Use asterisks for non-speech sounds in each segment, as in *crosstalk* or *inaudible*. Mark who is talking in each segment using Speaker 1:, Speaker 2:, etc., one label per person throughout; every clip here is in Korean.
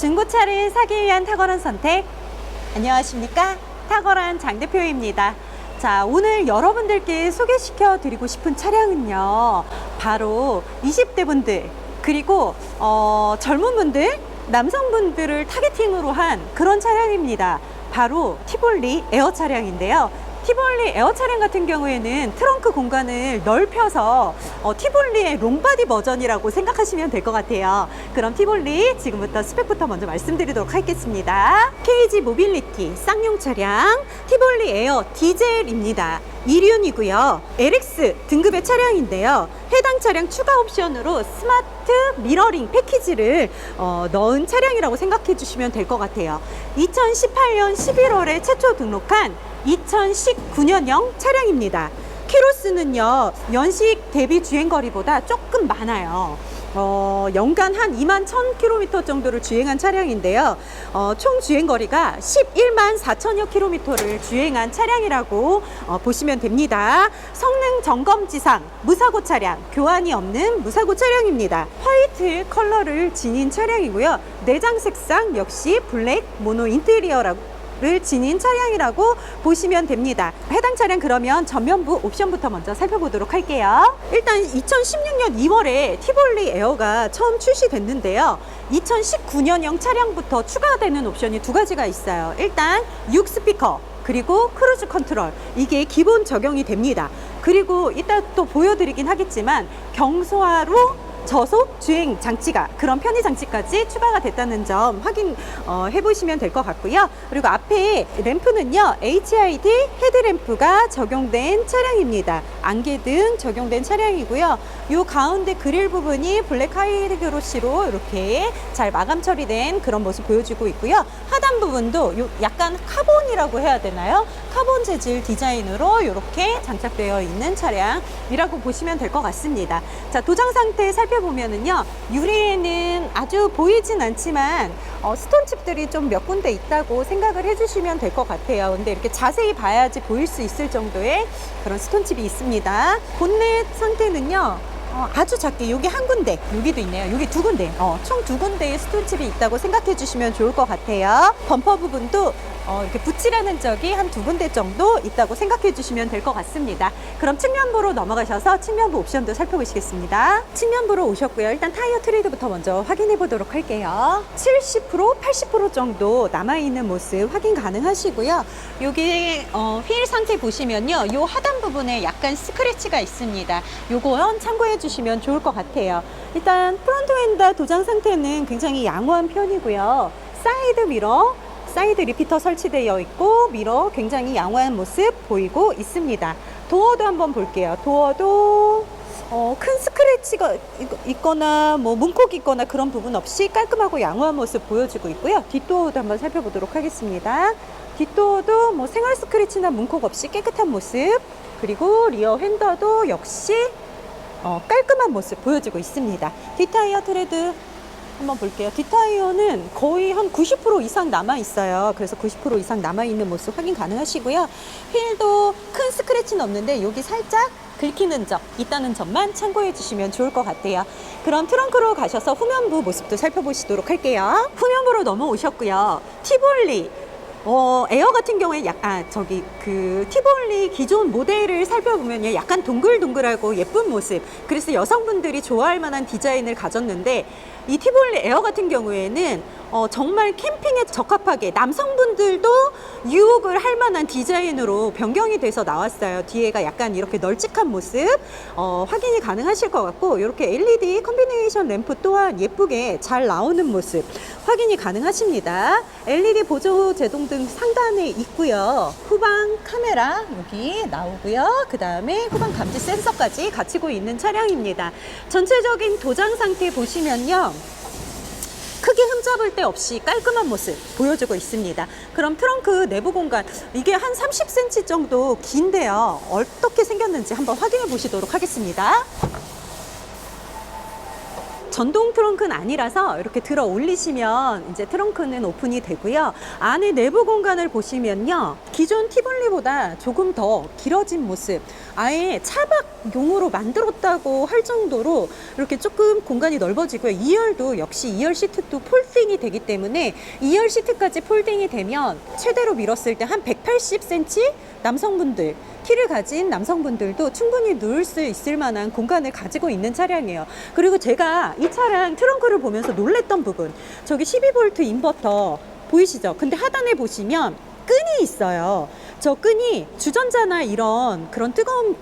Speaker 1: 중고차를 사기 위한 탁월한 선택. 안녕하십니까? 탁월한 장 대표입니다. 자, 오늘 여러분들께 소개시켜 드리고 싶은 차량은요. 바로 20대 분들, 그리고 어, 젊은 분들, 남성분들을 타겟팅으로 한 그런 차량입니다. 바로 티볼리 에어 차량인데요. 티볼리 에어 차량 같은 경우에는 트렁크 공간을 넓혀서 어, 티볼리의 롱바디 버전이라고 생각하시면 될 것 같아요. 그럼 티볼리 지금부터 스펙부터 먼저 말씀드리도록 하겠습니다. KG 모빌리티 쌍용 차량 티볼리 에어 디젤입니다. 2륜이고요. LX 등급의 차량인데요. 해당 차량 추가 옵션으로 스마트 미러링 패키지를 어, 넣은 차량이라고 생각해 주시면 될 것 같아요. 2018년 11월에 최초 등록한 2019년형 차량입니다. 키로수는요, 연식 대비 주행거리보다 조금 많아요. 어, 연간 한 2만 1000km 정도를 주행한 차량인데요. 어, 총 주행거리가 11만 4천여 킬로미터를 주행한 차량이라고 어, 보시면 됩니다. 성능 점검지상 무사고 차량, 교환이 없는 무사고 차량입니다. 화이트 컬러를 지닌 차량이고요. 내장 색상 역시 블랙 모노 인테리어라고 를 지닌 차량이라고 보시면 됩니다. 해당 차량 그러면 전면부 옵션부터 먼저 살펴보도록 할게요. 일단 2016년 2월에 티볼리 에어가 처음 출시됐는데요. 2019년형 차량부터 추가되는 옵션이 두 가지가 있어요. 일단 6스피커 그리고 크루즈 컨트롤 이게 기본 적용이 됩니다. 그리고 이따 또 보여드리긴 하겠지만 경소화로 저속 주행 장치가 그런 편의 장치까지 추가가 됐다는 점 확인 어, 해보시면 될 것 같고요. 그리고 앞에 램프는요 HID 헤드램프가 적용된 차량입니다. 안개등 적용된 차량이고요. 요 가운데 그릴 부분이 블랙 하이그로시로 이렇게 잘 마감 처리된 그런 모습 보여주고 있고요. 하단 부분도 요 약간 카본이라고 해야 되나요? 카본 재질 디자인으로 이렇게 장착되어 있는 차량이라고 보시면 될 것 같습니다. 자, 도장 상태 살펴보면은요, 유리에는 아주 보이진 않지만, 어, 스톤칩들이 좀 몇 군데 있다고 생각을 해주시면 될 것 같아요. 근데 이렇게 자세히 봐야지 보일 수 있을 정도의 그런 스톤칩이 있습니다. 본넷 상태는요, 어, 아주 작게. 여기 한 군데. 여기도 있네요. 여기 두 군데. 어, 총 두 군데의 스톤칩이 있다고 생각해 주시면 좋을 것 같아요. 범퍼 부분도 어, 이렇게 붙이라는 적이 한 두 군데 정도 있다고 생각해 주시면 될 것 같습니다. 그럼 측면부로 넘어가셔서 측면부 옵션도 살펴보시겠습니다. 측면부로 오셨고요. 일단 타이어 트레이드부터 먼저 확인해 보도록 할게요. 70% 80% 정도 남아있는 모습 확인 가능하시고요. 여기 어, 휠 상태 보시면요. 요 하단 부분에 약간 스크래치가 있습니다. 요건 참고해 주시면 좋을 것 같아요. 일단 프론트 웬다 도장 상태는 굉장히 양호한 편이고요. 사이드 미러, 사이드 리피터 설치되어 있고 미러 굉장히 양호한 모습 보이고 있습니다. 도어도 한번 볼게요. 도어도 어, 큰 스크래치가 있- 있거나 뭐 문콕 있거나 그런 부분 없이 깔끔하고 양호한 모습 보여주고 있고요. 뒷도어도 한번 살펴보도록 하겠습니다. 뒷도어도 뭐 생활 스크래치나 문콕 없이 깨끗한 모습 그리고 리어 핸더도 역시 어, 깔끔한 모습 보여주고 있습니다. 뒷타이어 트레드 한번 볼게요. 뒷타이어는 거의 한 90% 이상 남아 있어요. 그래서 90% 이상 남아 있는 모습 확인 가능하시고요. 휠도 큰 스크래치는 없는데 여기 살짝 긁히는 점 있다는 점만 참고해 주시면 좋을 것 같아요. 그럼 트렁크로 가셔서 후면부 모습도 살펴보시도록 할게요. 후면부로 넘어오셨고요. 티볼리 어, 에어 같은 경우에 약, 아, 저기, 그, 티볼리 기존 모델을 살펴보면 요. 약간 동글동글하고 예쁜 모습. 그래서 여성분들이 좋아할 만한 디자인을 가졌는데, 이 티볼리 에어 같은 경우에는 어, 정말 캠핑에 적합하게 남성분들도 유혹을 할 만한 디자인으로 변경이 돼서 나왔어요. 뒤에가 약간 이렇게 널찍한 모습 어, 확인이 가능하실 것 같고 이렇게 LED 컨비네이션 램프 또한 예쁘게 잘 나오는 모습 확인이 가능하십니다. LED 보조 제동등 상단에 있고요. 후방 카메라 여기 나오고요. 그 다음에 후방 감지 센서까지 갖추고 있는 차량입니다. 전체적인 도장 상태 보시면요. 크게 흠잡을 데 없이 깔끔한 모습 보여주고 있습니다. 그럼 트렁크 내부 공간 이게 한 30cm 정도 긴데요. 어떻게 생겼는지 한번 확인해 보시도록 하겠습니다. 전동 트렁크는 아니라서 이렇게 들어 올리시면 이제 트렁크는 오픈이 되고요. 안에 내부 공간을 보시면요. 기존 티볼리보다 조금 더 길어진 모습. 아예 차박용으로 만들었다고 할 정도로 이렇게 조금 공간이 넓어지고요. 2열도 역시 2열 시트도 폴딩이 되기 때문에 2열 시트까지 폴딩이 되면 최대로 밀었을 때 한 180cm 남성분들 키를 가진 남성분들도 충분히 누울 수 있을 만한 공간을 가지고 있는 차량이에요. 그리고 제가 이 차량 트렁크를 보면서 놀랬던 부분 저기 12V 인버터 보이시죠? 근데 하단에 보시면 끈이 있어요. 저 끈이 주전자나 이런 그런 뜨거운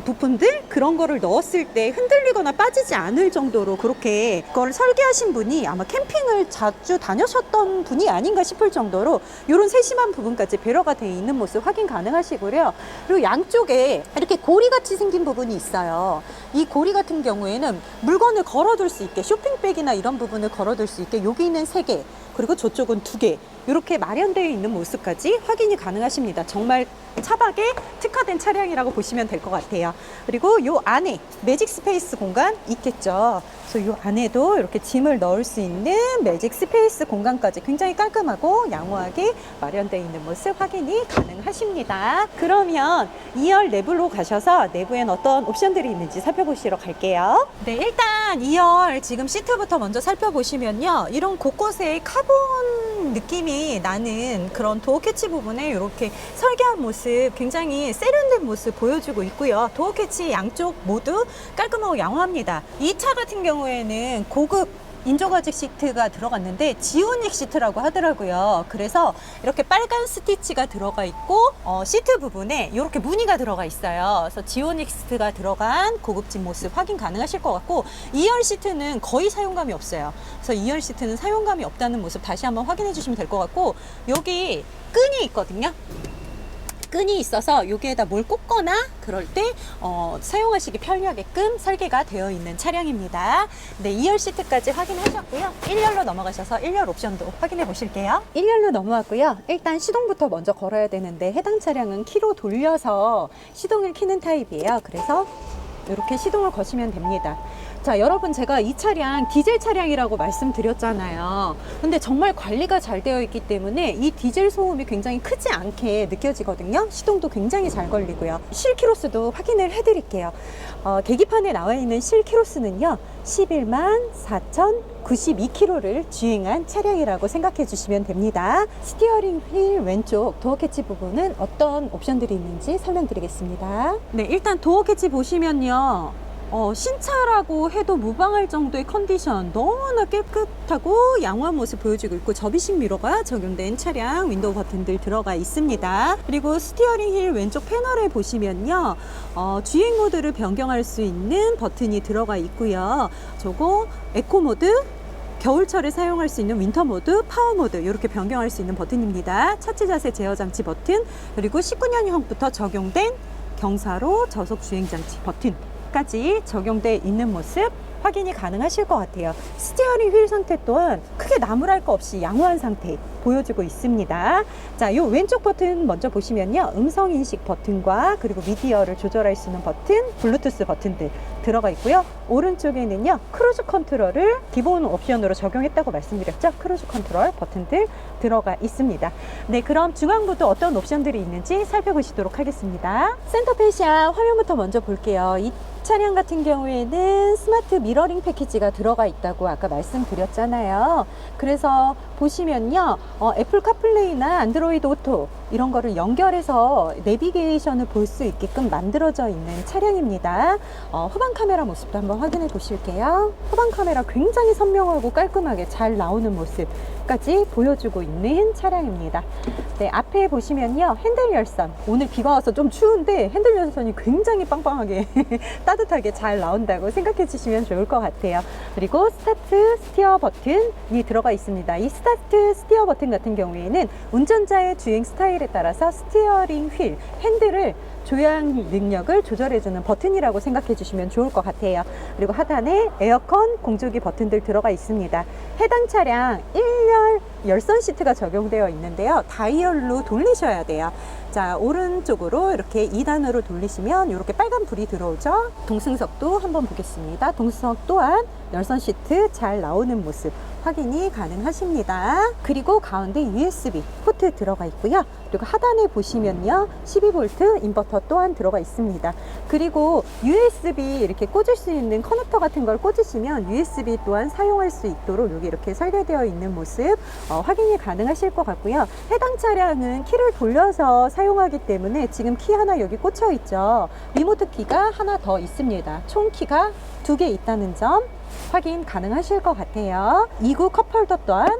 Speaker 1: 부품들 그런 거를 넣었을 때 흔들리거나 빠지지 않을 정도로 그렇게 그걸 설계하신 분이 아마 캠핑을 자주 다녀셨던 분이 아닌가 싶을 정도로 이런 세심한 부분까지 배려가 돼 있는 모습 확인 가능하시고요. 그리고 양쪽에 이렇게 고리 같이 생긴 부분이 있어요. 이 고리 같은 경우에는 물건을 걸어둘 수 있게 쇼핑백이나 이런 부분을 걸어둘 수 있게 여기는 세 개, 그리고 저쪽은 두 개. 이렇게 마련되어 있는 모습까지 확인이 가능하십니다. 정말 차박에 특화된 차량이라고 보시면 될 것 같아요. 그리고 이 안에 매직 스페이스 공간 있겠죠. 그래서 이 안에도 이렇게 짐을 넣을 수 있는 매직 스페이스 공간까지 굉장히 깔끔하고 양호하게 마련되어 있는 모습 확인이 가능하십니다. 그러면 2열 내부로 가셔서 내부엔 어떤 옵션들이 있는지 살펴보시러 갈게요. 네, 일단 2열 지금 시트부터 먼저 살펴보시면요. 이런 곳곳에 카본 느낌이 나는 그런 도어 캐치 부분에 이렇게 설계한 모습 굉장히 세련된 모습 보여주고 있고요. 도어 캐치 양쪽 모두 깔끔하고 양호합니다. 이 차 같은 경우에는 고급 인조가죽 시트가 들어갔는데 지오닉 시트라고 하더라고요. 그래서 이렇게 빨간 스티치가 들어가 있고 어, 시트 부분에 이렇게 무늬가 들어가 있어요. 그래서 지오닉 시트가 들어간 고급진 모습 확인 가능하실 것 같고 2열 시트는 거의 사용감이 없어요. 그래서 2열 시트는 사용감이 없다는 모습 다시 한번 확인해 주시면 될 것 같고 여기 끈이 있거든요. 끈이 있어서 여기에다 뭘 꽂거나 그럴 때 어, 사용하시기 편리하게끔 설계가 되어 있는 차량입니다. 네, 2열 시트까지 확인하셨고요. 1열로 넘어가셔서 1열 옵션도 확인해 보실게요. 1열로 넘어왔고요. 일단 시동부터 먼저 걸어야 되는데 해당 차량은 키로 돌려서 시동을 키는 타입이에요. 그래서 이렇게 시동을 거시면 됩니다. 자, 여러분 제가 이 차량 디젤 차량이라고 말씀드렸잖아요. 근데 정말 관리가 잘 되어 있기 때문에 이 디젤 소음이 굉장히 크지 않게 느껴지거든요. 시동도 굉장히 잘 걸리고요. 실 키로수도 확인을 해드릴게요. 어, 계기판에 나와 있는 실 키로수는요. 11만 4,092km를 주행한 차량이라고 생각해 주시면 됩니다. 스티어링 휠 왼쪽 도어 캐치 부분은 어떤 옵션들이 있는지 설명드리겠습니다. 네, 일단 도어 캐치 보시면요. 어, 신차라고 해도 무방할 정도의 컨디션 너무나 깨끗하고 양호한 모습 보여주고 있고 접이식 미러가 적용된 차량 윈도우 버튼들 들어가 있습니다. 그리고 스티어링 휠 왼쪽 패널에 보시면요. 어, 주행 모드를 변경할 수 있는 버튼이 들어가 있고요. 저거 에코 모드 겨울철에 사용할 수 있는 윈터 모드, 파워 모드 이렇게 변경할 수 있는 버튼입니다. 차체 자세 제어 장치 버튼 그리고 19년형부터 적용된 경사로 저속 주행 장치 버튼 까지 적용돼 있는 모습 확인이 가능하실 것 같아요. 스티어링 휠 상태 또한 크게 나무랄 거 없이 양호한 상태 보여주고 있습니다. 자, 요 왼쪽 버튼 먼저 보시면요. 음성 인식 버튼과 그리고 미디어를 조절할 수 있는 버튼, 블루투스 버튼들 들어가 있고요. 오른쪽에는요. 크루즈 컨트롤을 기본 옵션으로 적용했다고 말씀드렸죠. 크루즈 컨트롤 버튼들 들어가 있습니다. 네, 그럼 중앙부도 어떤 옵션들이 있는지 살펴보시도록 하겠습니다. 센터 페시아 화면부터 먼저 볼게요. 이 차량 같은 경우에는 스마트 미러링 패키지가 들어가 있다고 아까 말씀드렸잖아요. 그래서 보시면요, 어, 애플 카플레이나 안드로이드 오토 이런 거를 연결해서 내비게이션을 볼 수 있게끔 만들어져 있는 차량입니다. 어, 후방 카메라 모습도 한번 확인해 보실게요. 후방 카메라 굉장히 선명하고 깔끔하게 잘 나오는 모습까지 보여주고 있는 차량입니다. 네, 앞에 보시면요, 핸들 열선. 오늘 비가 와서 좀 추운데 핸들 열선이 굉장히 빵빵하게 *laughs* 따뜻하게 잘 나온다고 생각해 주시면 좋을 것 같아요. 그리고 스타트 스티어 버튼이 들어가 있습니다. 이 스타트 스티어 버튼 같은 경우에는 운전자의 주행 스타일 에 따라서 스티어링 휠, 핸들을 조향 능력을 조절해주는 버튼이라고 생각해 주시면 좋을 것 같아요. 그리고 하단에 에어컨 공조기 버튼들 들어가 있습니다. 해당 차량 1열 열선 시트가 적용되어 있는데요. 다이얼로 돌리셔야 돼요. 자, 오른쪽으로 이렇게 2단으로 돌리시면 이렇게 빨간 불이 들어오죠. 동승석도 한번 보겠습니다. 동승석 또한 열선 시트 잘 나오는 모습 확인이 가능하십니다. 그리고 가운데 USB 포트 들어가 있고요. 그리고 하단에 보시면요. 12V 인버터 또한 들어가 있습니다. 그리고 USB 이렇게 꽂을 수 있는 커넥터 같은 걸 꽂으시면 USB 또한 사용할 수 있도록 여기 이렇게 설계되어 있는 모습 어, 확인이 가능하실 것 같고요. 해당 차량은 키를 돌려서 사용하기 때문에 지금 키 하나 여기 꽂혀 있죠. 리모트 키가 하나 더 있습니다. 총 키가 두 개 있다는 점 확인 가능하실 것 같아요. 2구 컵홀더 또한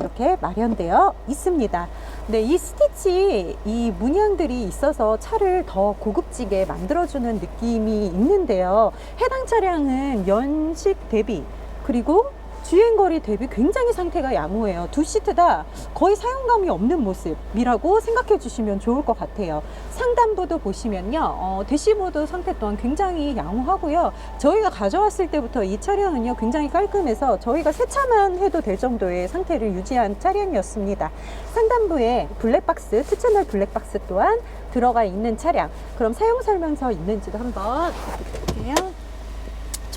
Speaker 1: 이렇게 마련되어 있습니다. 네, 이 스티치, 이 문양들이 있어서 차를 더 고급지게 만들어주는 느낌이 있는데요. 해당 차량은 연식 대비, 그리고 주행거리 대비 굉장히 상태가 양호해요. 두 시트 다 거의 사용감이 없는 모습이라고 생각해 주시면 좋을 것 같아요. 상단부도 보시면요. 어, 대시보드 상태 또한 굉장히 양호하고요. 저희가 가져왔을 때부터 이 차량은요. 굉장히 깔끔해서 저희가 세차만 해도 될 정도의 상태를 유지한 차량이었습니다. 상단부에 블랙박스, 투채널 블랙박스 또한 들어가 있는 차량. 그럼 사용 설명서 있는지도 한번 볼게요.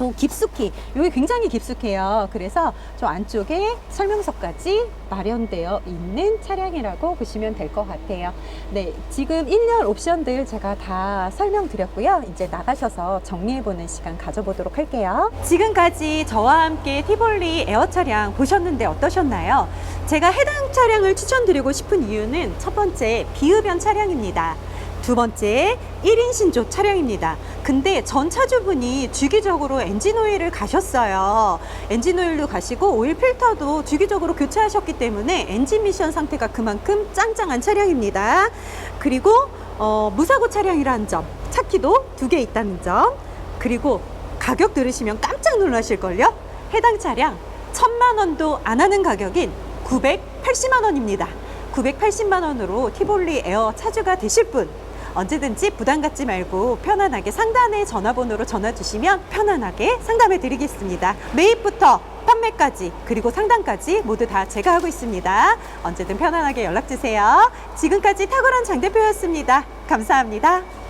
Speaker 1: 좀 깊숙이, 여기 굉장히 깊숙해요. 그래서 저 안쪽에 설명서까지 마련되어 있는 차량이라고 보시면 될 것 같아요. 네, 지금 1년 옵션들 제가 다 설명드렸고요. 이제 나가셔서 정리해보는 시간 가져보도록 할게요. 지금까지 저와 함께 티볼리 에어 차량 보셨는데 어떠셨나요? 제가 해당 차량을 추천드리고 싶은 이유는 첫 번째, 비흡연 차량입니다. 두 번째, 1인 신조 차량입니다. 근데 전 차주분이 주기적으로 엔진 오일을 가셨어요. 엔진 오일도 가시고 오일 필터도 주기적으로 교체하셨기 때문에 엔진 미션 상태가 그만큼 짱짱한 차량입니다. 그리고 어, 무사고 차량이라는 점, 차키도 두 개 있다는 점, 그리고 가격 들으시면 깜짝 놀라실걸요? 해당 차량 천만 원도 안 하는 가격인 980만 원입니다. 980만 원으로 티볼리 에어 차주가 되실 분 언제든지 부담 갖지 말고 편안하게 상단의 전화번호로 전화 주시면 편안하게 상담해 드리겠습니다. 매입부터 판매까지 그리고 상담까지 모두 다 제가 하고 있습니다. 언제든 편안하게 연락 주세요. 지금까지 탁월한 장 대표였습니다. 감사합니다.